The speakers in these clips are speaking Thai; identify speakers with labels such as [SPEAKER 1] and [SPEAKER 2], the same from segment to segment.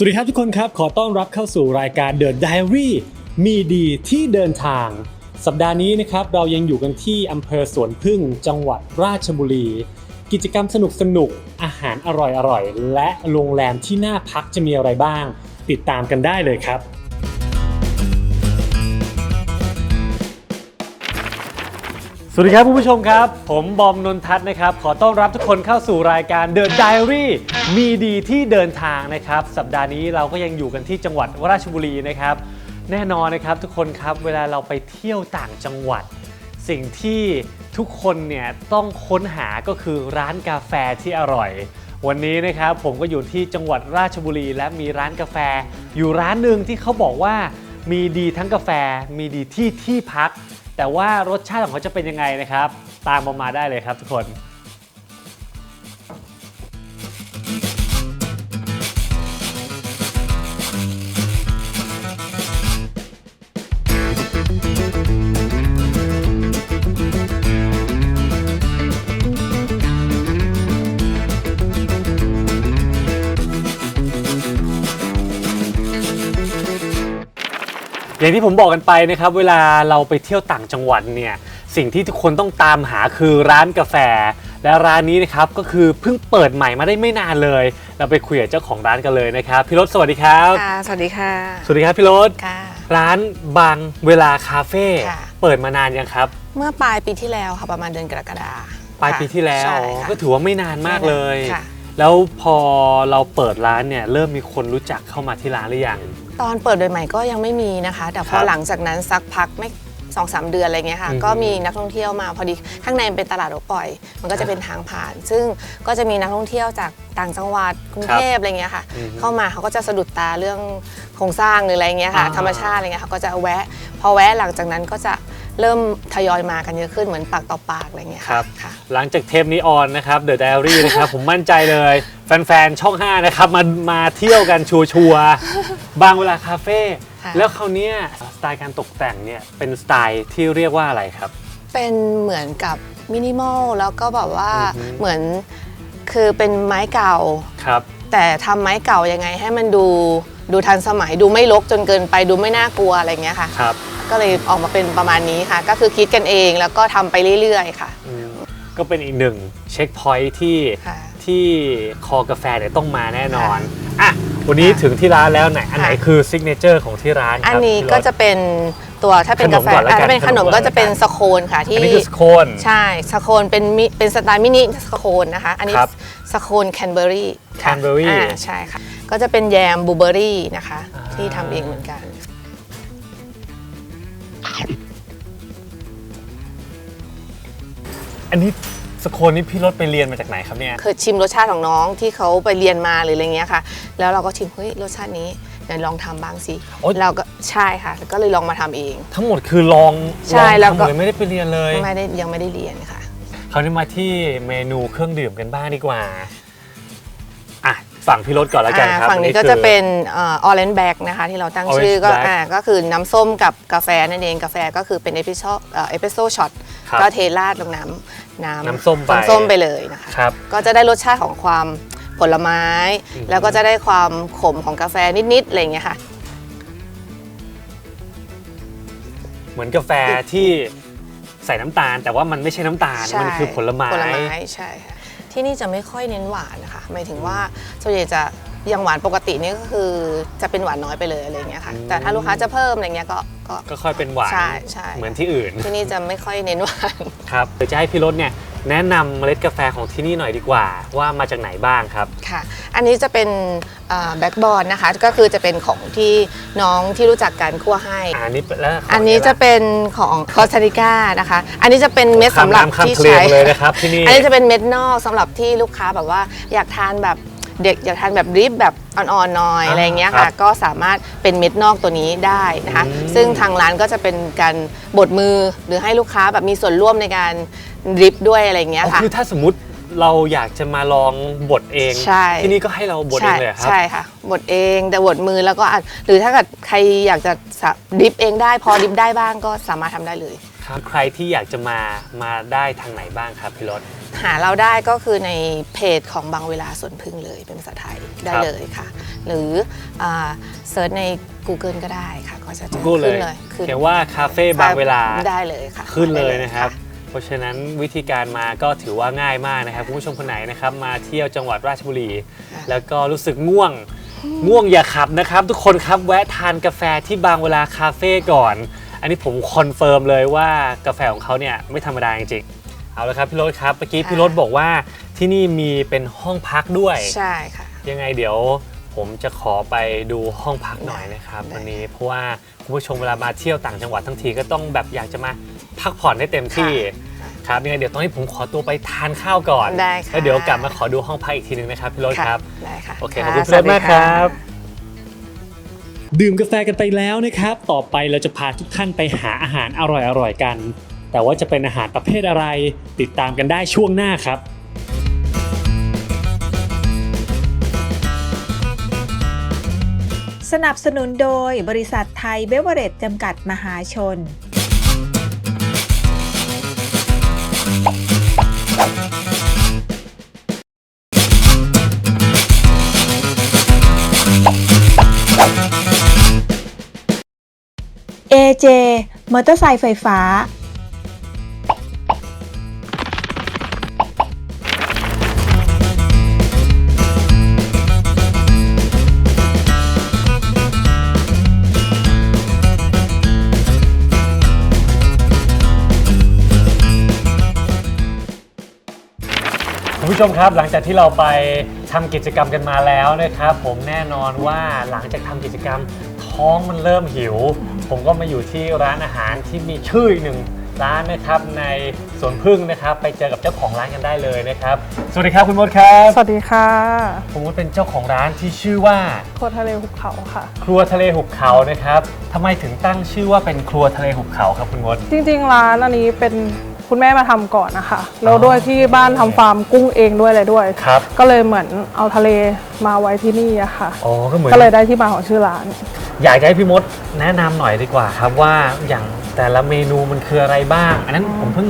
[SPEAKER 1] สวัสดีครับทุกคนครับ ขอต้อนรับเข้าสู่รายการ The Diary มีดีที่เดินทาง สัปดาห์นี้นะครับเรายังอยู่กันที่อำเภอสวนพึ่งจังหวัดราชบุรี กิจกรรมสนุกสนุกอาหารอร่อยอร่อยและโรงแรมที่น่าพักจะมีอะไรบ้าง ติดตามกันได้เลยครับ สวัสดีครับคุณผู้ชมครับ ผมบอมนนทัศน์นะครับ ขอต้อนรับทุกคนเข้าสู่รายการ The Diary มีดีที่เดินทางนะครับ สัปดาห์นี้เราก็ยังอยู่กันที่จังหวัดราชบุรีนะครับ แน่นอนนะครับทุกคนครับเวลาเราไปเที่ยวต่างจังหวัด สิ่งที่ทุกคนเนี่ยต้องค้นหาก็คือร้านกาแฟที่อร่อย วันนี้นะครับผมก็อยู่ที่จังหวัดราชบุรี และมีร้านกาแฟ อยู่ร้านหนึ่งที่เขาบอกว่ามีดีทั้งกาแฟ มีดีที่ที่พัก แต่ว่ารสชาติของเขาจะเป็นยังไงนะครับ ตามมามาได้เลยครับทุกคน อย่างที่ผมบอกกันไปนะครับ เวลาเราไปเที่ยวต่างจังหวัดเนี่ยสิ่งที่ทุกคนต้องตามหาคือร้านกาแฟ และร้านนี้นะครับก็คือเพิ่งเปิดใหม่มาได้ไม่นานเลย เราไปคุยกับเจ้าของร้านกันเลยนะครับพี่รถสวัสดีครับ
[SPEAKER 2] ค่ะ สวัสดีค่ะ
[SPEAKER 1] สวัสดีครับพี่รถ
[SPEAKER 2] ค่ะ
[SPEAKER 1] ร้านบางเวลาคาเฟ่
[SPEAKER 2] ค่ะ
[SPEAKER 1] เปิดมานานยังครับ
[SPEAKER 2] เมื่อปลายปีที่แล้วค่ะ ประมาณเดือนกรกฎา
[SPEAKER 1] ปลายปีที่แล้ว
[SPEAKER 2] ใช่ค่ะ
[SPEAKER 1] ก็ถือว่าไม่นานมากเลย
[SPEAKER 2] ค่ะ
[SPEAKER 1] แล้วพอเราเปิดร้านเนี่ยเริ่มมีคนรู้จักเข้ามาที่ร้านหรือยัง
[SPEAKER 2] ตอนเปิดใหม่ๆก็ยังไม่มีนะคะ แต่พ
[SPEAKER 1] ครั
[SPEAKER 2] อบหลังจากนั้นสักพักไม่สองสามเดือนอะไรเงี้ยค่ะ
[SPEAKER 1] อือฮึ
[SPEAKER 2] ก็มีนักท่องเที่ยวมาพอดีข้างในเป็นตลาดรถปล่อย มันก็จะเป็นทางผ่าน ซึ่งก็จะมีนักท่องเที่ยวจากต่างจังหวัดกรุงเทพอะไรเงี้ยค่ะ
[SPEAKER 1] อือฮึ
[SPEAKER 2] เข้ามาเขาก็จะสะดุดตาเรื่องโครงสร้างหรืออะไรเงี้ยค่ะ
[SPEAKER 1] อ่า
[SPEAKER 2] ธรรมชาติอะไรเงี้ยเขาก็จะแวะ พอแวะหลังจากนั้นก็จะ เริ่มทยอยมากันเยอะขึ้นเหมือนปากต่อปากอะไรเงี้ย
[SPEAKER 1] ครั
[SPEAKER 2] ค่ะ
[SPEAKER 1] บ
[SPEAKER 2] ค่ะ
[SPEAKER 1] หลังจากเทปนี้ออนนะครับ The Diary นะครับ ผมมั่นใจเลย แฟนๆ ช่อง 5 นะครับ มามาเที่ยวกันชัวร์ๆบางเวลาคาเฟ่
[SPEAKER 2] ค่ะ
[SPEAKER 1] แล้วคราวเนี้ยสไตล์การตกแต่งเนี่ยเป็นสไตล์ที่เรียกว่าอะไรครับ
[SPEAKER 2] เป็นเหมือนกับมินิมอลแล้วก็แบบว่า
[SPEAKER 1] อือฮึ
[SPEAKER 2] เหมือนคือเป็นไม้เก่า
[SPEAKER 1] ครับ
[SPEAKER 2] แต่ทำไม้เก่ายังไงให้มันดู ดูทันสมัยดูไม่รกจนเกินไปดูไม่น่ากลัวอะไรเงี้ยค่ะ
[SPEAKER 1] ครับ
[SPEAKER 2] ก็เลยออกมาเป็นประมาณนี้ค่ะ ก็คือคิดกันเองแล้วก็ทำไปเรื่อยๆ ค่ะ
[SPEAKER 1] อืมก็เป็นอีกหนึ่งเช็คพอยท์ที่
[SPEAKER 2] ค่ะ
[SPEAKER 1] ที่คอกาแฟเนี่ยต้องมาแน่นอนอะวันนี้ถึงที่ร้านแล้วไหนอันไหน
[SPEAKER 2] ค่ะ
[SPEAKER 1] คือซิกเนเจอร์ของที่ร้านครับ
[SPEAKER 2] อันนี้
[SPEAKER 1] พี่รส
[SPEAKER 2] ก็จะเป็น ตัวถ้าเป็น
[SPEAKER 1] ขน
[SPEAKER 2] กามแฟ
[SPEAKER 1] ก่อนแล้วกัน
[SPEAKER 2] อะถ้าเป็นขนม
[SPEAKER 1] ขนมก่อน
[SPEAKER 2] ก็จะเป็น
[SPEAKER 1] แล้วกัน
[SPEAKER 2] สโคนค่ะที่
[SPEAKER 1] อันนี้คือสโคน
[SPEAKER 2] ใช่สโคนเป็นมิเป็นสไตล์มินิสโคนนะคะ อันนี้
[SPEAKER 1] ครับ
[SPEAKER 2] สโคนแคนเบอรี่
[SPEAKER 1] Canberry
[SPEAKER 2] อ่าใช่ค่ะ ก็จะเป็นแยมบลูเบอรี่นะคะ
[SPEAKER 1] อ่า
[SPEAKER 2] ที่ทำเองเหมือนกัน
[SPEAKER 1] อันนี้สโคนนี่พี่รถไปเรียนมาจากไหนครับเนี่ย
[SPEAKER 2] เคยชิมรสชาติของน้องที่เขาไปเรียนมาหรืออะไรเงี้ยค่ะ แล้วเราก็ชิมเฮ้ยรสชาตินี้ เดี๋ยวลองทำบ้างสิ
[SPEAKER 1] โอ๊ย
[SPEAKER 2] เราก็ใช่ค่ะก็เลยลองมาทำเอง
[SPEAKER 1] ทั้งหมดคือลอง
[SPEAKER 2] ใช่
[SPEAKER 1] ลอง
[SPEAKER 2] แล้วก็
[SPEAKER 1] ทำเลยไม่ได้ไปเรียนเลย
[SPEAKER 2] ไม่ได้ยังไม่ได้เรียนค่ะ
[SPEAKER 1] คราวนี้มาที่เมนูเครื่องดื่มกันบ้างดีกว่าอะฝั่งพี่รถก่อนแล้วกัน
[SPEAKER 2] อ่า
[SPEAKER 1] ครับ
[SPEAKER 2] ฝั่งนี้
[SPEAKER 1] อั
[SPEAKER 2] ก็
[SPEAKER 1] คือ
[SPEAKER 2] จะเป็นออเรนแบ็กนะคะที่เราตั้ง
[SPEAKER 1] Orange
[SPEAKER 2] ชื่อก็
[SPEAKER 1] Black
[SPEAKER 2] อ่าก็คือน้ำส้มกับกาแฟนั่นเองกาแฟก็คือเป็นเอสเปรสโซ่เอสเปรสโซ่ช็อต
[SPEAKER 1] ครับ
[SPEAKER 2] ก็เทราดลงน้ำน้ำ
[SPEAKER 1] น้ำส้มไป
[SPEAKER 2] น้ำส้มไปเลยนะคะ
[SPEAKER 1] ครับ
[SPEAKER 2] ก็จะได้รสชาติของความ ผลไม้
[SPEAKER 1] อืม
[SPEAKER 2] แล้วก็จะได้ความขมของกาแฟนิดๆอะไรอย่างเงี้ยค่ะ
[SPEAKER 1] เหมือนกาแฟที่ใส่น้ำตาล แต่ว่ามันไม่ใช่น้ำตาล
[SPEAKER 2] ใช่
[SPEAKER 1] มันคือผลไม้
[SPEAKER 2] ผลไม้ใช่ค่ะที่นี่จะไม่ค่อยเน้นหวานนะคะหมายถึงว่าส่วนใหญ่จะอย่างหวานปกตินี่ก็คือจะเป็นหวานน้อยไปเลยอะไรอย่างเงี้ยค่ะ
[SPEAKER 1] อืม
[SPEAKER 2] แต่ถ้าลูกค้าจะเพิ่มอะไรเงี้ยก็ก็
[SPEAKER 1] ก็ค่อยเป็นหวาน
[SPEAKER 2] ใช่ใช่
[SPEAKER 1] เหมือนที่อื่น
[SPEAKER 2] ที่นี่จะไม่ค่อยเน้นหวาน
[SPEAKER 1] ครับเดี๋ยวจะให้พี่รถเนี่ย แนะนำเมล็ดกาแฟของที่นี่หน่อยดีกว่า ว่ามาจากไหนบ้างครับ
[SPEAKER 2] ค่ะ อันนี้จะเป็นแบ็กบอลนะคะ ก็คือจะเป็นของที่น้องที่รู้จักกันคั่วให้
[SPEAKER 1] อันนี้แล้วขง
[SPEAKER 2] อันนี้จะเป็นของคอสตาริกานะคะ อันนี้จะเป็นเม็ด
[SPEAKER 1] ข้าม
[SPEAKER 2] สำหรับ
[SPEAKER 1] น้ำข้าม
[SPEAKER 2] ที่
[SPEAKER 1] ทะเล
[SPEAKER 2] ใช้
[SPEAKER 1] มาเลยนะครับที่นี่
[SPEAKER 2] อันนี้จะเป็นเม็ดนอกสำหรับที่ลูกค้าแบบว่าอยากทานแบบเด็กอยากทานแบบริบแบบอ่อนๆหน่อย
[SPEAKER 1] อ่า
[SPEAKER 2] อะไรเงี้ย
[SPEAKER 1] ครั
[SPEAKER 2] ค่ะ
[SPEAKER 1] บ
[SPEAKER 2] ก็สามารถเป็นเม็ดนอกตัวนี้ได้นะคะ
[SPEAKER 1] อืม
[SPEAKER 2] ซึ่งทางร้านก็จะเป็นการบดมือหรือให้ลูกค้าแบบมีส่วนร่วมในการ ริบด้วยอะไรเงี้ย
[SPEAKER 1] อ๋อ
[SPEAKER 2] ค่ะ
[SPEAKER 1] คือถ้าสมมติเราอยากจะมาลองบดเอง
[SPEAKER 2] ใช่
[SPEAKER 1] ที่นี่ก็ให้เราบดเองเลยเหรอครับ
[SPEAKER 2] ใช่ค่ะบดเองแต่บดมือแล้วก็อาจหรือถ้าเกิดใครอยากจะสะดิฟเองได้พอดิฟได้บ้างก็สามารถทำได้เลย
[SPEAKER 1] ครับใครที่อยากจะมามาได้ทางไหนบ้างครับพี่รถ
[SPEAKER 2] หาเราได้ก็คือในเพจของบางเวลาสวนพึ่งเลยเป็นภาษาไทยได้
[SPEAKER 1] ครับ
[SPEAKER 2] เลยค่ะ หรือเซิร์ชใน Google ก็ได้ค่ะ ก็จะเจอ
[SPEAKER 1] กูเล
[SPEAKER 2] ขึ้
[SPEAKER 1] ย
[SPEAKER 2] นเลยขึ้น
[SPEAKER 1] เขียนว่าคาเฟ่บางเวลา
[SPEAKER 2] ได้เลยค่ะ
[SPEAKER 1] ขึ้นเลยนะครับ
[SPEAKER 2] ได้
[SPEAKER 1] เพราะฉะนั้นวิธีการมาก็ถือว่าง่ายมากนะครับคุณผู้ชมคนไหนนะครับมาเที่ยวจังหวัดราชบุรี แล้วก็รู้สึกง่วงง่วงอย่าขับนะครับ ทุกคนครับแวะทานกาแฟที่บางเวลาคาเฟ่ก่อน อันนี้ผมคอนเฟิร์มเลยว่ากาแฟของเขาเนี่ยไม่ธรรมดาจริงๆเอาละครับพี่รถครับเมื่อกี้พี่รถบอกว่าที่นี่มีเป็นห้องพักด้วย
[SPEAKER 2] ใช่ค่ะ
[SPEAKER 1] ยังไงเดี๋ยวผมจะขอไปดูห้องพักหน่อยนะครับ
[SPEAKER 2] ได้
[SPEAKER 1] วันนี้เพราะว่า คุณผู้ชมเวลามาเที่ยวต่างจังหวัดทั้งทีก็ต้องแบบอยากจะมาพักผ่อนให้เต็มที่ครับยังไงเดี๋ยวต้องให้ผมขอตัวไปทานข้าวก่อน
[SPEAKER 2] ได้ค่ะ
[SPEAKER 1] แล้วเดี๋ยวกลับมาขอดูห้องพักอีกทีหนึงนะครับพี่รถ
[SPEAKER 2] ค่ะ
[SPEAKER 1] ครับ
[SPEAKER 2] ได้ค่ะ
[SPEAKER 1] โอเคะขอบคุณ
[SPEAKER 2] สวัส
[SPEAKER 1] พี่รถมาก
[SPEAKER 2] ดี
[SPEAKER 1] ครับะดื่มกาแฟกันไปแล้วนะครับ ต่อไปเราจะพาทุกท่านไปหาอาหารอร่อยๆกัน แต่ว่าจะเป็นอาหารประเภทอะไร ติดตามกันได้ช่วงหน้าครับ
[SPEAKER 3] สนับสนุนโดยบริษัทไทยเบเวอเรจจำกัดมหาชน AJ มอเตอร์ไซค์ไฟฟ้า
[SPEAKER 1] ผู้ชมครับหลังจากที่เราไปทำกิจกรรมกันมาแล้วนะครับ ผมแน่นอนว่าหลังจากทำกิจกรรมท้องมันเริ่มหิว ผมก็มาอยู่ที่ร้านอาหารที่มีชื่ออีกหนึ่งร้านนะครับในสวนพึ่งนะครับ ไปเจอกับเจ้าของร้านกันได้เลยนะครับ สวัสดีครับคุณมดครับ
[SPEAKER 4] สวัสดีค่ะ
[SPEAKER 1] คุณมดเป็นเจ้าของร้านที่ชื่อว่า
[SPEAKER 4] โคทะเลหุบเขาค่ะ
[SPEAKER 1] ครัวทะเลหุบเขานะครับทำไมถึงตั้งชื่อว่าเป็นครัวทะเลหุบเขาครับคุณมด
[SPEAKER 4] จริงๆ ร้านอันนี้เป็น คุณแม่มาทำก่อนนะคะแล้วด้วยที่บ้านทำฟาร์มกุ้งเองด้วยอะไรด้วย
[SPEAKER 1] ครับ
[SPEAKER 4] ก็เลยเหมือนเอาทะเลมาไว้ที่นี่อะค่ะ
[SPEAKER 1] อ๋อก็เหมือน
[SPEAKER 4] ก็เลยได้ที่มาของชื่อร้าน
[SPEAKER 1] อยากจะให้พี่มดแนะนำหน่อยดีกว่าครับว่าอย่างแต่ละเมนูมันคืออะไรบ้าง อันนั้นผมเพิ่ง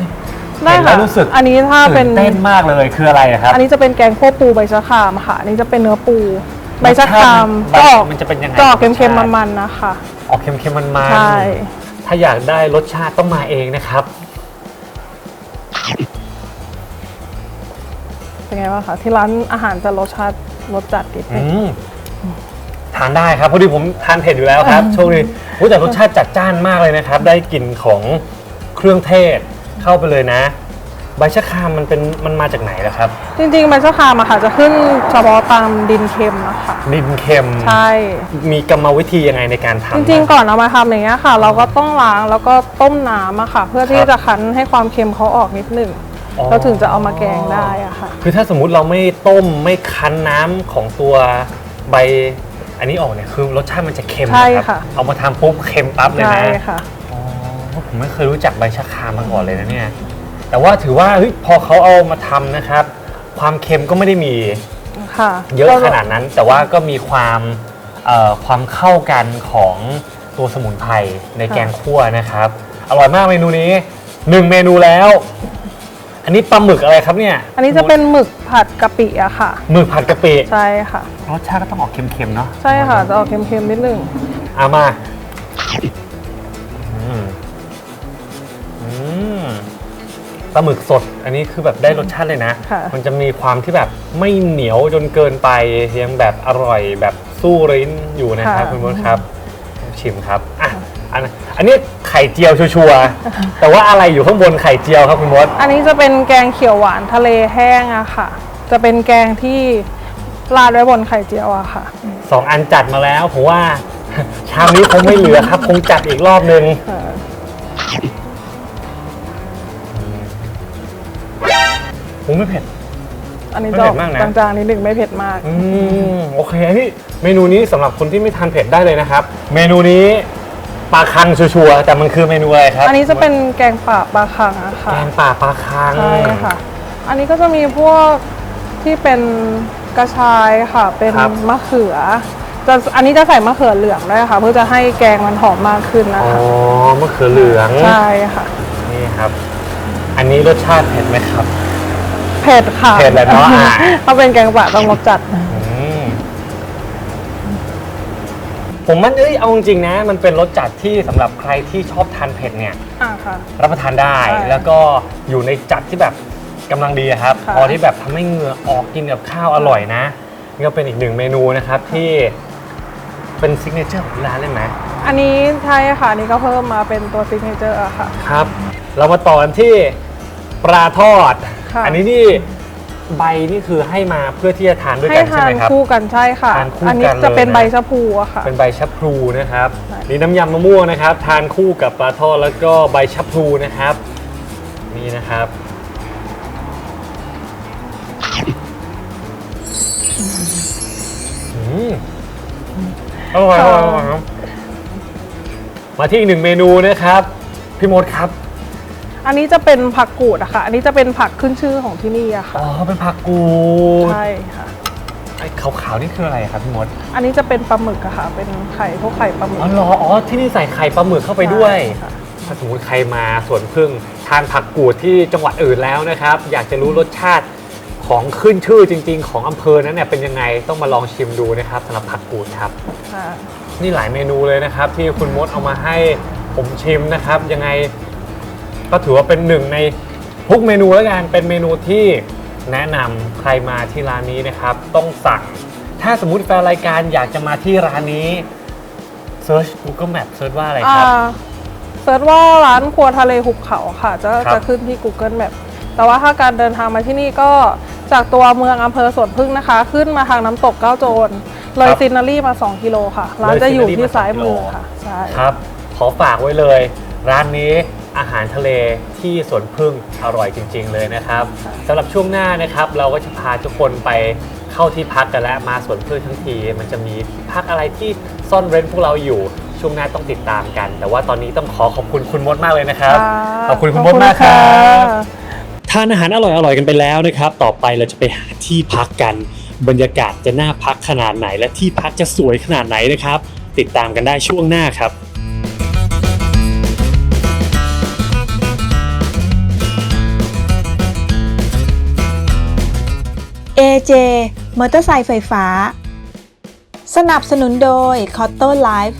[SPEAKER 4] ได้
[SPEAKER 1] เห็นแล้
[SPEAKER 4] ค่ะ
[SPEAKER 1] วรู้สึก
[SPEAKER 4] อันนี้ถ้าเป็น
[SPEAKER 1] ตื่นเต้นมากเลยคืออะไรอะครับ
[SPEAKER 4] อันนี้จะเป็นแกงโคปูใบชะครามค่ะอันนี้จะเป็นเนื้อปูใบชะคราม
[SPEAKER 1] รสชาติ
[SPEAKER 4] ก็ออก
[SPEAKER 1] มันจะเป็นยังไง
[SPEAKER 4] จะออกเค็ม
[SPEAKER 1] รสชา
[SPEAKER 4] ๆ
[SPEAKER 1] ติ
[SPEAKER 4] มันๆนะคะ
[SPEAKER 1] ออกเค็มๆมันๆ
[SPEAKER 4] ใช่
[SPEAKER 1] ถ้าอยากได้รสชาติต้องมาเองนะครับ
[SPEAKER 4] เป็นไงบ้างคะที่ร้านอาหารจะรสชาติรสจัดนิดนึ
[SPEAKER 1] อื
[SPEAKER 4] ง
[SPEAKER 1] มทานได้ครับพอดีผมทานเผ็ดอยู่แล้วครับช่วงนี้อุ๊ยแต่รสชาติจัดจ้านมากเลยนะครับ ได้กลิ่นของเครื่องเทศเข้าไปเลยนะ ใบชะครามมันเป็นมันมาจากไหนล่ะครับ
[SPEAKER 4] จริงๆใบชะครามอะค่ะจะขึ้นเฉพาะตามดินเค็มอะค่ะ
[SPEAKER 1] ดินเค็ม
[SPEAKER 4] ใช่
[SPEAKER 1] มีกรรมวิธียังไงในการทำ
[SPEAKER 4] จริง
[SPEAKER 1] บ้า
[SPEAKER 4] ๆก่อนเอามาทำอย่างเงี้ยค่ะ เราก็ต้องล้างแล้วก็ต้มน้ำอะค่ะ เพื่อที่จะคั้นให้ความเค็มเขาออกนิดหนึ่ง
[SPEAKER 1] อ๋อ
[SPEAKER 4] เราถึงจะเอามาแกงได้อะค่ะ
[SPEAKER 1] คือถ้าสมมุติเราไม่ต้มไม่คั้นน้ำของตัวใบอันนี้ออกเนี่ยคือรสชาติมันจะเค็ม
[SPEAKER 4] ใช่
[SPEAKER 1] นะครั
[SPEAKER 4] ค่ะ
[SPEAKER 1] เอามาทำปุ๊บเค็มปั๊บเลย
[SPEAKER 4] ใช่
[SPEAKER 1] นะ
[SPEAKER 4] ค่ะ
[SPEAKER 1] อ๋อผมไม่เคยรู้จักใบชะครามมาก่อนเลยนะเนี่ย แต่ว่าถือว่าเฮ้ยพอเขาเอามาทำนะครับ ความเค็มก็ไม่ได้มี
[SPEAKER 4] ค่ะ
[SPEAKER 1] เยอะขนาดนั้น แต่ว่าก็มีความเอ่อความเข้ากันของตัวสมุนไพรในแกงคั่วนะครับ อร่อยมากเมนูนี้หนึ่งเมนูแล้ว อันนี้ปลาหมึกอะไรครับเนี่ย
[SPEAKER 4] อันนี้จะเป็นหมึกผัดกะปิอะค่ะ
[SPEAKER 1] หมึกผัดกะปิ
[SPEAKER 4] ใช่ค่ะ
[SPEAKER 1] รสชาติก็ต้องออกเค็มๆเนาะ
[SPEAKER 4] ใช่ค่ะ จะออกเค็มๆนิดหนึง
[SPEAKER 1] เอามาอืมอืมปลาหมึกสด อันนี้คือแบบได้รสชาติเลยนะ
[SPEAKER 4] ค่ะ
[SPEAKER 1] มันจะมีความที่แบบไม่เหนียวจนเกินไปยังแบบอร่อยแบบสู้ริ้นอยู่นะครับ
[SPEAKER 4] ค่ะ
[SPEAKER 1] คุณมดครับ ชิมครับอะ อันอันนี้ไข่เจียวชัวร์ๆแต่ว่าอะไรอยู่ข้างบนไข่เจียวครับคุณมด
[SPEAKER 4] อันนี้จะเป็นแกงเขียวหวานทะเลแห้งอะค่ะ จะเป็นแกงที่ราดไว้บนไข่เจียวอะค่ะ
[SPEAKER 1] สองอันจัดมาแล้วผมว่าชามนี้คงไม่เหลือครับคงจัดอีกรอบนึง
[SPEAKER 4] เออ
[SPEAKER 1] ผมไม่เผ็ด
[SPEAKER 4] อันนี้
[SPEAKER 1] ไม่
[SPEAKER 4] จะ
[SPEAKER 1] เผ็
[SPEAKER 4] ออ
[SPEAKER 1] ดมากนะ
[SPEAKER 4] กจางๆนิดหนึ่งไม่เผ็ดมาก
[SPEAKER 1] อืมโอเคพี่เมนูนี้สำหรับคนที่ไม่ทานเผ็ดได้เลยนะครับ เมนูนี้ ปลาคังชัวร์ๆแต่มันคือเมนูอะไรครับ
[SPEAKER 4] อันนี้จะเป็นแกงป่าปลาคังอะค่ะ
[SPEAKER 1] แกงป่าปลาคัง
[SPEAKER 4] ใช่ค่ะ อันนี้ก็จะมีพวกที่เป็นกระชายค่ะ เป็นมะเขือจะอันนี้จะใส่มะเขือเหลืองด้วยค่ะ เพื่อจะให้แกงมันหอมมากขึ้นนะ
[SPEAKER 1] อ๋อ
[SPEAKER 4] คะ
[SPEAKER 1] มะเขือเหลือง
[SPEAKER 4] ใช่ค่ะ
[SPEAKER 1] นี่ครับ อันนี้รสชาติเผ็ดไหมครับ
[SPEAKER 4] เผ็ดค่ะ
[SPEAKER 1] เผ็ดแหละเนาะอ่า
[SPEAKER 4] ถ้าเป็นแกงป่าต้องรสจัด
[SPEAKER 1] ผมมันเอ้ยเอาจริงๆนะ มันเป็นรสจัดที่สำหรับใครที่ชอบทานเผ็ดเนี่ย
[SPEAKER 4] อ่าค่ะ
[SPEAKER 1] รับประทานได้
[SPEAKER 4] ใช่
[SPEAKER 1] แล้วก็อยู่ในจัดที่แบบกำลังดีอะครับ
[SPEAKER 4] ค่ะ
[SPEAKER 1] พอที่แบบทำให้เหงื่อออกกินกับข้าวอร่อยนะนี่ก็เป็นอีกหนึ่งเมนูนะครับที่เป็นซิกเนเจอร์ของที่ร้านเลยไหม
[SPEAKER 4] อันนี้ใช่ค่ะอันนี้ก็เพิ่มมาเป็นตัวซิกเนเจอร์อะค่ะ
[SPEAKER 1] ครับ เรามาต่อกันที่ปลาทอด
[SPEAKER 4] ค่ะ
[SPEAKER 1] อันนี้นี่ ใบนี่คือให้มาเพื่อที่จะทานด้วย
[SPEAKER 4] ให้
[SPEAKER 1] กันใช่
[SPEAKER 4] ทา
[SPEAKER 1] ไห
[SPEAKER 4] น
[SPEAKER 1] มครับ
[SPEAKER 4] คู่กันใช่ค่ะ
[SPEAKER 1] ทานคู่
[SPEAKER 4] อันี้
[SPEAKER 1] กันเลย
[SPEAKER 4] จะเป็น
[SPEAKER 1] นะ
[SPEAKER 4] ใบชะพูอะค่ะ
[SPEAKER 1] เป็นใบชะพลูนะครับ
[SPEAKER 4] ใช่
[SPEAKER 1] นี่น้ำยำมะม่วงนะครับ ทานคู่กับปลาทอดแล้วก็ใบชะพลูนะครับ นี่นะครับ อืมอร่อยอร่อยอร่อยครับมาที่อีกหนึ่งเมนูนะครับ พี่มดครับ
[SPEAKER 4] อันนี้จะเป็นผักกูดอะค่ะ อันนี้จะเป็นผักขึ้นชื่อของที่นี่อะค่ะ
[SPEAKER 1] อ๋อเป็นผักกูด
[SPEAKER 4] ใช่ค่ะ
[SPEAKER 1] ไอ้ขาวๆนี่คืออะไรครับพี่มด
[SPEAKER 4] อันนี้จะเป็นปลาหมึกอะค่ะ เป็นไข่พวกไข่ปลาหมึก
[SPEAKER 1] อ๋อเหรออ๋อที่นี่ใส่ไข่ปลาหมึกเข้าไปด้วย
[SPEAKER 4] ใช่ค่ะ
[SPEAKER 1] ถ้าสมมติใครมาสวนพึ่งทานผักกูดที่จังหวัดอื่นแล้วนะครับ อยากจะรู้รสชาติของขึ้นชื่อจริง ๆ ของอำเภอนั้นเนี่ยเป็นยังไงต้องมาลองชิมดูนะครับสำหรับผักกูดครับ
[SPEAKER 4] ค่ะ
[SPEAKER 1] นี่หลายเมนูเลยนะครับ ที่คุณมดเอามาให้ผมชิมนะครับ ยังไง ก็ถือว่าเป็นหนึ่งในทุกเมนูแล้วกันเป็นเมนูที่แนะนำใครมาที่ร้านนี้นะครับ ต้องสั่ง ถ้าสมมุติแฟนรายการอยากจะมาที่ร้านนี้เซิร์ช Google Map เซิร์ชว่าอะไรครับ
[SPEAKER 4] อ่าเซิร์ชว่าร้านครัวทะเลหุบเขาค่ะ จะ
[SPEAKER 1] ครับ
[SPEAKER 4] จะขึ้นที่ Google Map แต่ว่าถ้าการเดินทางมาที่นี่ก็จากตัวเมืองอำเภอสวนพึ่งนะคะ ขึ้นมาทางน้ำตกเก้าโจรเลยซินนารีมา 2 กิโลค่ะ ร้านจะอยู่ที่ซ้ายมือค่ะ ใช่
[SPEAKER 1] ครับ ขอฝากไว้เลย ร้านนี้ อาหารทะเลที่สวนพึ่งอร่อยจริง ๆ เลยนะครับสำหรับช่วงหน้านะครับ เราก็จะพาทุกคนไปเข้าที่พักกันแล้วมาสวนพึ่งทั้งที มันจะมีที่พักอะไรที่ซ่อนเร้นพวกเราอยู่ช่วงหน้าต้องติดตามกัน แต่ว่าตอนนี้ต้องขอขอบคุณคุณมดมากเลยนะครับ ขอบคุณคุณมดมากครั
[SPEAKER 4] ข
[SPEAKER 1] บ
[SPEAKER 4] ณะ
[SPEAKER 1] ทานอาหารอร่อยๆกันไปแล้วนะครับ ต่อไปเราจะไปหาที่พักกัน บรรยากาศจะน่าพักขนาดไหน และที่พักจะสวยขนาดไหนนะครับ ติดตามกันได้ช่วงหน้าครับ
[SPEAKER 3] AJ มอเตอร์ไซค์ไฟฟ้า สนับสนุนโดย c o t t o Life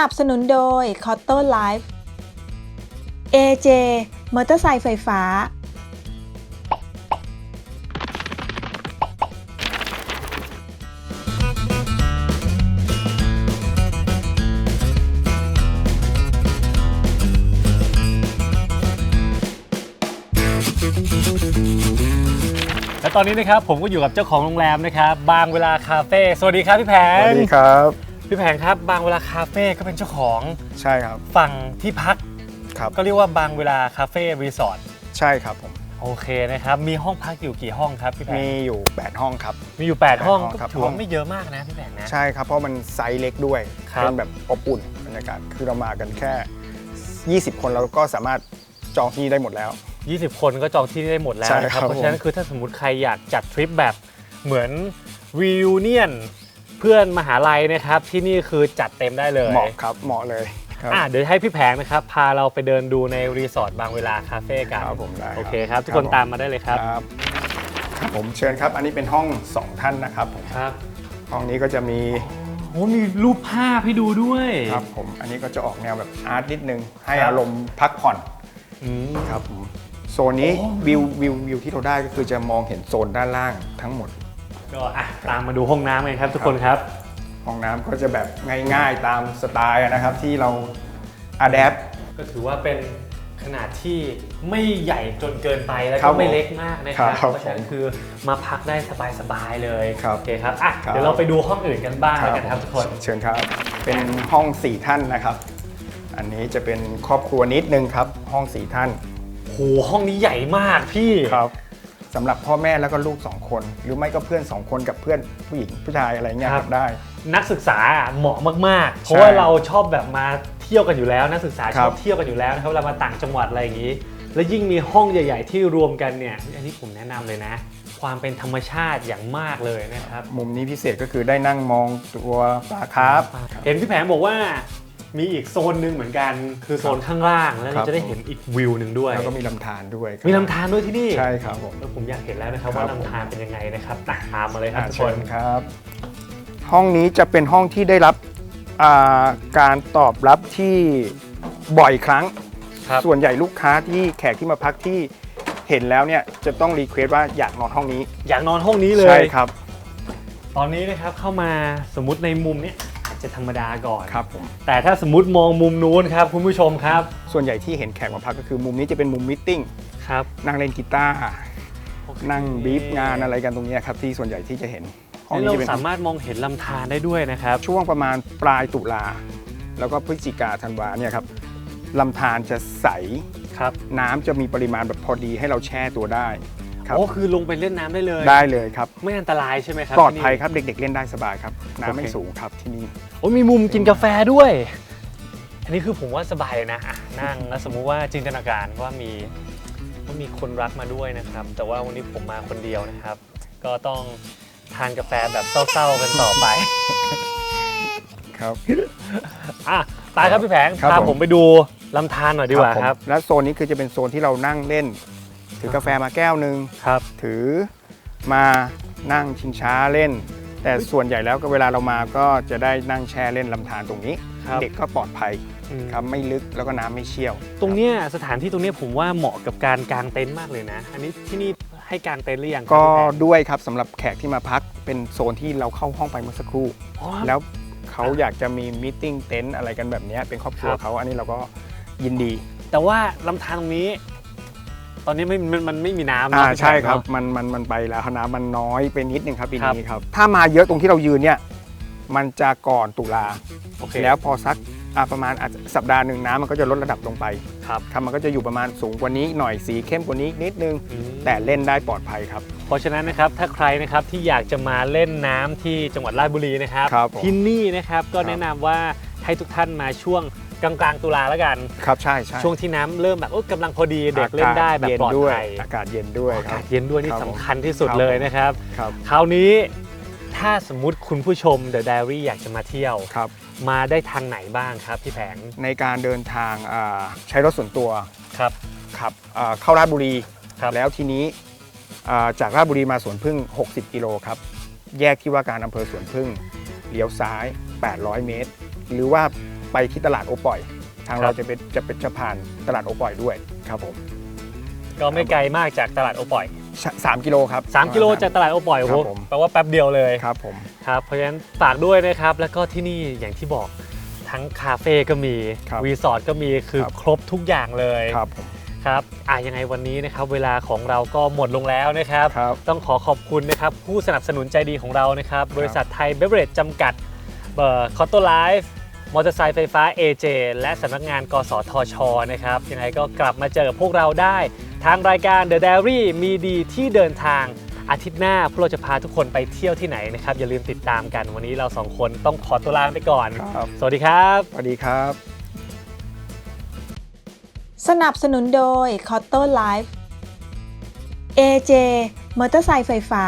[SPEAKER 3] นับสนุนโดย c o t t o Life AJ มอเตอร์ไซค์ไฟฟ้า
[SPEAKER 1] และตอนนี้นะครับผมก็อยู่กับเจ้าของโรงแรมนะครับ บางเวลาคาเฟ่ สวัสดีครับพี่แพ
[SPEAKER 5] น
[SPEAKER 1] ส
[SPEAKER 5] วัสดีครับ
[SPEAKER 1] พี่แผงครับบางเวลาคาเฟ่ก็เป็นเจ้าของ
[SPEAKER 5] ใช่ครับ
[SPEAKER 1] ฝั่งที่พัก
[SPEAKER 5] ครับ
[SPEAKER 1] ก็เรียกว่าบางเวลาคาเฟ่รีสอร์ท
[SPEAKER 5] ใช่ครับผม
[SPEAKER 1] โอเคนะครับ มีห้องพักอยู่กี่ห้องครับพี่แผ
[SPEAKER 5] มี
[SPEAKER 1] ง
[SPEAKER 5] อยู่ 8 ห้องครับ
[SPEAKER 1] มีอยู่ 8 ห้อง
[SPEAKER 5] ห้อง
[SPEAKER 1] ก็
[SPEAKER 5] ครับ
[SPEAKER 1] ถือว่าไม่เยอะมากนะพี่แผงนะ
[SPEAKER 5] ใช่ครับ เพราะมันไซส์เล็กด้วย
[SPEAKER 1] ครับ
[SPEAKER 5] เป็นแบบอบอุ่นบรรยากาศคือเรามากันแค่ 20 คนเราก็สามารถจองที่ได้หมดแล้ว
[SPEAKER 1] 20 คนก็จองที่ได้หมดแล้ว
[SPEAKER 5] ใช่
[SPEAKER 1] นะค
[SPEAKER 5] ครั
[SPEAKER 1] รับบเพราะฉะนั้นคือถ้าสมมติใครอยากจัดทริปแบบเหมือนรีวิ เนียนเพื่อนมหาลัยนะครับที่นี่คือจัดเต็มได้เลย
[SPEAKER 5] เหมาะครับเหมาะเลยครับ
[SPEAKER 1] อะเดี๋ยวให้พี่แผงนะครับ พาเราไปเดินดูในรีสอร์ทบางเวลาคาเฟ่กัน
[SPEAKER 5] ครับผมได้ครับ
[SPEAKER 1] โอเคครับ ทุก
[SPEAKER 5] ครั
[SPEAKER 1] ค
[SPEAKER 5] บ
[SPEAKER 1] น
[SPEAKER 5] ผม
[SPEAKER 1] ตามมาได้เลยครับ
[SPEAKER 5] ครับครับผมเชิญครับ อันนี้เป็นห้อง 2 ท่านนะครับผม
[SPEAKER 1] ครับ
[SPEAKER 5] ห้องนี้ก็จะมี
[SPEAKER 1] โอ้มีรูปภาพให้ดูด้วย
[SPEAKER 5] ครับผม อันนี้ก็จะออกแนวแบบอาร์ตนิดนึง ให้
[SPEAKER 1] ครับ
[SPEAKER 5] อารมณ์พักผ่อน
[SPEAKER 1] อืม
[SPEAKER 5] ครับผมโซนนี้วิววิววิวที่เราได้ก็คือจะมองเห็นโซนด้านล่างทั้งหมด
[SPEAKER 1] ก็อะตามมาดูห้องน้ำกันครับทุกคนครับ
[SPEAKER 5] ห้องน้ำก็จะแบบง่ายๆตามสไตล์นะครับที่เราอัดแอป
[SPEAKER 1] ก็ถือว่าเป็นขนาดที่ไม่ใหญ่จนเกินไปแล้ว
[SPEAKER 5] ครั
[SPEAKER 1] ก็
[SPEAKER 5] บ
[SPEAKER 1] ไม่เล็กมากนะครับ
[SPEAKER 5] ครับ
[SPEAKER 1] เพราะฉะนั้นคือมาพักได้สบายๆเลย
[SPEAKER 5] ครับ
[SPEAKER 1] โอเคครับอะ
[SPEAKER 5] ครับ
[SPEAKER 1] เดี๋ยวเราไปดูห้องอื่นกันบ้างแล้วกันครับทุกคน
[SPEAKER 5] เชิญครับ เป็นห้อง4ท่านนะครับ อันนี้จะเป็นครอบครัวนิดนึงครับ ห้อง4ท่าน
[SPEAKER 1] โหห้องนี้ใหญ่มากพี่
[SPEAKER 5] ครับ สำหรับพ่อแม่แล้วก็ลูก 2 คน หรือไม่ก็เพื่อน 2 คนกับเพื่อนผู้หญิงผู้ชายอะไรเงี้ยครับได้
[SPEAKER 1] นักศึกษาเหมาะมากๆ เพราะว่าเราชอบแบบมาเที่ยวกันอยู่แล้ว นักศึกษา
[SPEAKER 5] ค
[SPEAKER 1] ช
[SPEAKER 5] รั
[SPEAKER 1] อบบเที่ยวกันอยู่แล้วนะครับเวลามาต่างจังหวัดอะไรอย่างนี้ แล้วยิ่งมีห้องใหญ่ ๆ ที่รวมกันเนี่ยอันนี้ผมแนะนำเลยนะ ความเป็นธรรมชาติอย่างมากเลยนะครับ
[SPEAKER 5] มุมนี้พิเศษก็คือได้นั่งมองตัวปลาคาร์ฟ
[SPEAKER 1] เห็นพี่แผนบอกว่า มีอีกโซนหนึ่งเหมือนกันคือโซนข้างล่างแล้ว
[SPEAKER 5] ครั
[SPEAKER 1] เรา
[SPEAKER 5] บ
[SPEAKER 1] จะได้เห็นอีกวิวหนึ่งด้วย
[SPEAKER 5] แล้วก็มีลำธารด้วยครับ
[SPEAKER 1] มีลำธารด้วยที่นี่
[SPEAKER 5] ใช่ครับผม
[SPEAKER 1] แล้วผมอยากเห็นแล้วนะครับ
[SPEAKER 5] ครับ
[SPEAKER 1] ว่าลำธารเป็นยังไงนะครับอะตามมาเลยครับ
[SPEAKER 5] อ่า
[SPEAKER 1] ทุกค
[SPEAKER 5] เชิ
[SPEAKER 1] น
[SPEAKER 5] ญครับ ห้องนี้จะเป็นห้องที่ได้รับอ่าการตอบรับที่บ่อยครั้ง
[SPEAKER 1] ครับ
[SPEAKER 5] ส่วนใหญ่ลูกค้าที่แขกที่มาพักที่เห็นแล้วเนี่ยจะต้องรีเควสว่าอยากนอนห้องนี้
[SPEAKER 1] อยากนอนห้องนี้เลย
[SPEAKER 5] ใช่ครับ
[SPEAKER 1] ตอนนี้นะครับเข้ามาสมมติในมุมเนี้ยอา จจะธรรมดาก่อน
[SPEAKER 5] ครับผม
[SPEAKER 1] แต่ถ้าสมมติมองมุมนู้นครับคุณผู้ชมครับ
[SPEAKER 5] ส่วนใหญ่ที่เห็นแขกมาพักก็คือมุมนี้จะเป็นมุมมิทติ้ง
[SPEAKER 1] ครับ
[SPEAKER 5] นั่งเล่นกีตาร์นั่งบีฟงานอะไรกันตรงเนี้ยครับที่ส่วนใหญ่ที่จะเห็นห้อง
[SPEAKER 1] นี่
[SPEAKER 5] นี้
[SPEAKER 1] เรา
[SPEAKER 5] จะเป็น
[SPEAKER 1] สามารถมองเห็นลำธารได้ด้วยนะครับ
[SPEAKER 5] ช่วงประมาณปลายตุลาแล้วก็พฤศจิกาธันวาเนี่ยครับลำธารจะใส
[SPEAKER 1] ครับ
[SPEAKER 5] น้ำจะมีปริมาณแบบพอดีให้เราแช่ตัวได้ ครับ
[SPEAKER 1] โอ้คือลงไปเล่นน้ำได้เลย
[SPEAKER 5] ได้เลยครับ
[SPEAKER 1] ไม่อันตรายใช่ไหมครับ
[SPEAKER 5] ปลอดภัย
[SPEAKER 1] ที่นี่
[SPEAKER 5] ครับเด็กๆเล่นได้สบายครับน้ำไม่
[SPEAKER 1] โอเค
[SPEAKER 5] สูงครับที่นี่
[SPEAKER 1] โอ้มีมุมกินกาแฟด้วย อันนี้คือผมว่าสบายเลยนะอะนั่งแล้วสมมุติว่าจินตนาการว่ามีว่ามีคนรักมาด้วยนะครับ แต่ว่าวันนี้ผมมาคนเดียวนะครับ ก็ต้องทานกาแฟแบบเศร้าๆกันต่อไป
[SPEAKER 5] ครับ
[SPEAKER 1] อะตายครับพี่แผง
[SPEAKER 5] ครับ
[SPEAKER 1] พา
[SPEAKER 5] ผม
[SPEAKER 1] ผมไปดูลำธารหน่อยดีกว่า
[SPEAKER 5] ผม
[SPEAKER 1] ครับ
[SPEAKER 5] และโซนนี้คือจะเป็นโซนที่เรานั่งเล่น ถือกาแฟมาแก้วหนึ่ง
[SPEAKER 1] ครับ
[SPEAKER 5] ถือมานั่งชิงช้าเล่น แต่ส่วนใหญ่แล้วก็เวลาเรามาก็จะได้นั่งแช่เล่นลำธารตรงนี้
[SPEAKER 1] ครับ
[SPEAKER 5] เด็กก็ปลอดภัย
[SPEAKER 1] อืม
[SPEAKER 5] ครับไม่ลึกแล้วก็น้ำไม่เชี่ยว
[SPEAKER 1] ตรงเนี้ยสถานที่ตรงเนี้ยผมว่าเหมาะกับการกางเต็นท์มากเลยนะ อันนี้ที่นี่ให้กางเต็นท์หรือยังครับ
[SPEAKER 5] ก็
[SPEAKER 1] พี่แผง
[SPEAKER 5] ด้วยครับสำหรับแขกที่มาพักเป็นโซนที่เราเข้าห้องไปเมื่อสักครู่
[SPEAKER 1] อ๋อ
[SPEAKER 5] แล้วเขาอยากจะมีมิ팅เต็นท์อะไรกันแบบเนี้ยเป็นครอบครัว
[SPEAKER 1] ครับ
[SPEAKER 5] เขาอันนี้เราก็ยินดี
[SPEAKER 1] แต่ว่าลำธารตรงนี้ ตอนนี้ไม่มันมันไม่มีน้ำ
[SPEAKER 5] อ่า
[SPEAKER 1] เนาะพี่
[SPEAKER 5] ใช่
[SPEAKER 1] แผง
[SPEAKER 5] ครับ
[SPEAKER 1] เนาะ
[SPEAKER 5] มันมันมันไปแล้วน้ำมันน้อยไปนิดนึงครับปี
[SPEAKER 1] ครับ
[SPEAKER 5] นี้ครับ ถ้ามาเยอะตรงที่เรายืนเนี่ยมันจะก่อนตุลา
[SPEAKER 1] โอเค
[SPEAKER 5] แล้วพอสักอ่าประมาณอาจจะสัปดาห์หนึ่งน้ำมันก็จะลดระดับลงไป
[SPEAKER 1] ครับ
[SPEAKER 5] ครับมันก็จะอยู่ประมาณสูงกว่านี้หน่อยสีเข้มกว่านี้นิดนึง
[SPEAKER 1] อืม
[SPEAKER 5] แต่เล่นได้ปลอดภัยครับ
[SPEAKER 1] เพราะฉะนั้นนะครับถ้าใครนะครับที่อยากจะมาเล่นน้ำที่จังหวัดราชบุรีนะครับ
[SPEAKER 5] ครับผม
[SPEAKER 1] ที่นี่นะครับก็
[SPEAKER 5] ครับ
[SPEAKER 1] แนะนำว่าให้ทุกท่านมาช่วง กลางกลางๆตุลาแล้วกัน
[SPEAKER 5] ครับใช่ใช่
[SPEAKER 1] ช่วงที่น้ำเริ่มแบบโอ้กำลังพอดีเด็กเล่นได้แบบ
[SPEAKER 5] เย็น
[SPEAKER 1] ปลอด
[SPEAKER 5] ด้วย
[SPEAKER 1] ภัย
[SPEAKER 5] อากาศเย็นด้วย
[SPEAKER 1] อา
[SPEAKER 5] ครั
[SPEAKER 1] กา
[SPEAKER 5] บ
[SPEAKER 1] ศเย็นด้วยนี่
[SPEAKER 5] ครับผม
[SPEAKER 1] สำคัญที่สุด
[SPEAKER 5] ครับ
[SPEAKER 1] เลยนะครับ
[SPEAKER 5] ครับ
[SPEAKER 1] คราวนี้ถ้าสมมุติคุณผู้ชม The Diary อยากจะมาเที่ยว
[SPEAKER 5] ครับ
[SPEAKER 1] มาได้ทางไหนบ้างครับพี่แผง
[SPEAKER 5] ในการเดินทางอ่าใช้รถส่วนตัว
[SPEAKER 1] ครับ
[SPEAKER 5] ขับอ่าเข้าราชบุรี
[SPEAKER 1] ครับ
[SPEAKER 5] แล้วทีนี้อ่าจากราชบุรีมาสวนพึ่ง 60 กิโลครับ แยกที่ว่าการอำเภอสวนพึ่งเลี้ยวซ้าย 800 เมตร หรือว่า ไปที่ตลาดโอปอย ทางเราจะเป็นจะเป็นจะผ่านตลาดโอปอยด้วยครับผม
[SPEAKER 1] ก็ไม่ไกลมากจากตลาดโอปอย
[SPEAKER 5] สสามกิโลครับ
[SPEAKER 1] 3 กิโลจากตลาดโอปอยโอ้
[SPEAKER 5] ครั
[SPEAKER 1] โห
[SPEAKER 5] บผม
[SPEAKER 1] แปลว่าแป๊บเดียวเลย
[SPEAKER 5] ครับผม
[SPEAKER 1] ครับเพราะฉะนั้นฝากด้วยนะครับ แล้วก็ที่นี่อย่างที่บอกทั้งคาเฟ่ก็มี
[SPEAKER 5] ครับ
[SPEAKER 1] รีสอร์ทก็มีคือ
[SPEAKER 5] ครับ
[SPEAKER 1] ครบทุกอย่างเลย
[SPEAKER 5] ครับผม
[SPEAKER 1] ครับอะยังไงวันนี้นะครับเวลาของเราก็หมดลงแล้วนะครับ
[SPEAKER 5] ครับ
[SPEAKER 1] ต้องขอขอบคุณนะครับผู้สนับสนุนใจดีของเรานะครับ บริษัทไทยเบเวอเรจจำกัดเอ่อคอตโตไลฟ์ มอเตอร์ไซค์ไฟฟ้า AJ และสำนักงานกสทช นะครับยังไงก็กลับมาเจอกับพวกเราได้ ทางรายการ The Diary มีดีที่เดินทางอาทิตย์หน้าพวกเราจะพาทุกคนไปเที่ยวที่ไหนนะครับ อย่าลืมติดตามกันวันนี้เราสองคนต้องขอตัวลาไปก่อน
[SPEAKER 5] ครับ
[SPEAKER 1] สวัสดีครับ
[SPEAKER 5] สวัสดีครับ
[SPEAKER 3] สนับสนุนโดย c o t t o Life AJ มอเตอร์ไซค์ไฟฟ้า